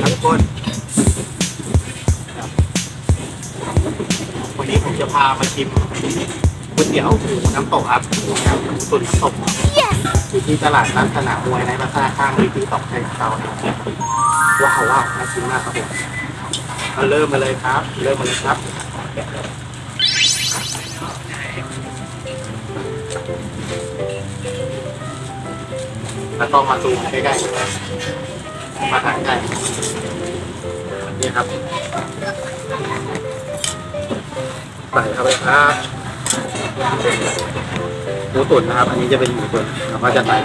ครับทุกคนวันนี้ผมจะพามาชิมก๋วยเตี๋ยวหมูน้ำตกครับหมูตุ๋นน้ำตกอยู่ที่ตลาดนัดสนามมวยในพระท่าข้างมีที่ตอกไทยเตานะครับว้าวว้าวน่ากินมากครับผมเอาเริ่มมาเลยครับ เริ่มมาเลยครับแลยแล้วก็มาซูมใกล้ๆ มาถ่ายใกล้นี่ครับใส่เข้าไปครับหมูตุ๋นนะครับ อันนี้จะเป็นหมูตุ๋นเราก็จะใส่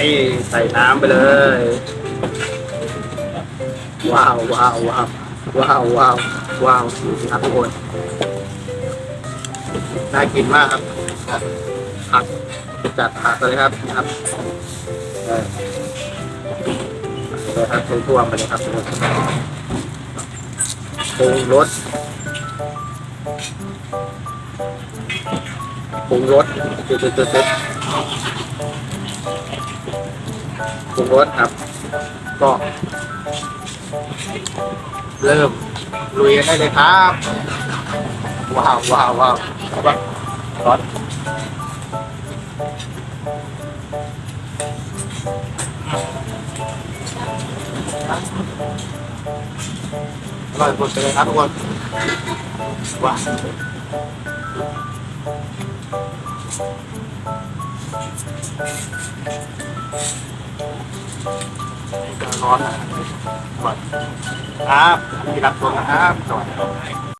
นี่ใส่น้ำไปเลย ว้าวว้าวว้าวว้าวว้าวว้าวครับทุกคนน่ากินมากครับ ผักจัดผักเลยครับนะครับเลยครับทั่วๆไปเลยครับปรุงรสปรุงรสตึ๊ดตึ๊ดตึ๊ดตึ๊ดปรุงรสครับ ก็ เริ่มลุยกันได้เลยครับ ว้าวว้าวว้าวว้าวร้อน อร่อยหมดเลยครับทุกคนว้าร้อนนะก่อนครับที่รับชมนะครับสวัสดีครับ